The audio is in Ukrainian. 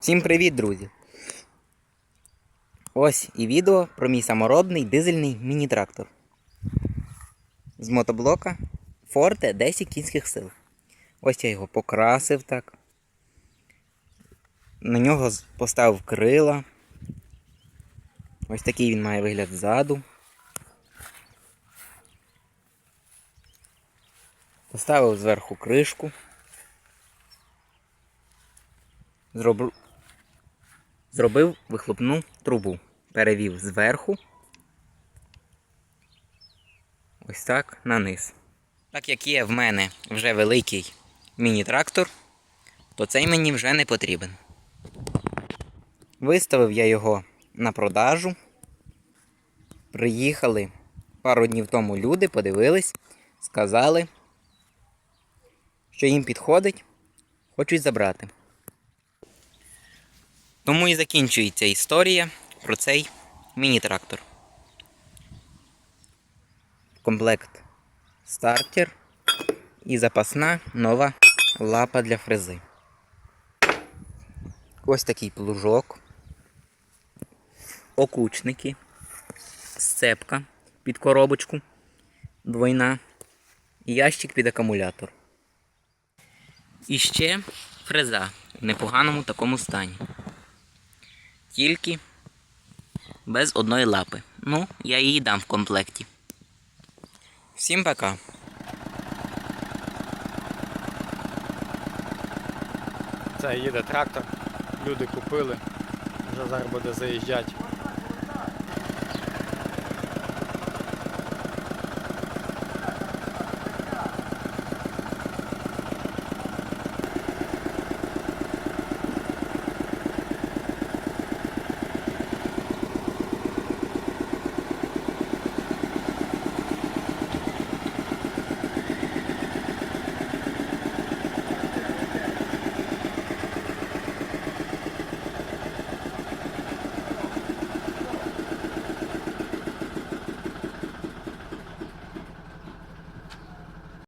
Всім привіт, друзі! Ось і відео про мій саморобний дизельний міні-трактор. З мотоблока Forte 10 кінських сил. Ось я його покрасив так. На нього поставив крила. Ось такий він має вигляд ззаду. Поставив зверху кришку. Зробив Зробив вихлопну трубу. Перевів зверху. Ось так на низ. Так як є в мене вже великий міні-трактор, то цей мені вже не потрібен. Виставив я його на продажу. Приїхали пару днів тому люди, подивились, сказали, що їм підходить, хочуть забрати. Тому і закінчується історія про цей міні-трактор. Комплект стартер і запасна нова лапа для фрези. Ось такий плужок, окучники, сцепка під коробочку, двойна ящик під акумулятор. І ще фреза в непоганому такому стані тільки без одної лапи. Ну, я її дам в комплекті. Всім пока. Це їде трактор, люди купили, вже зараз буде заїжджати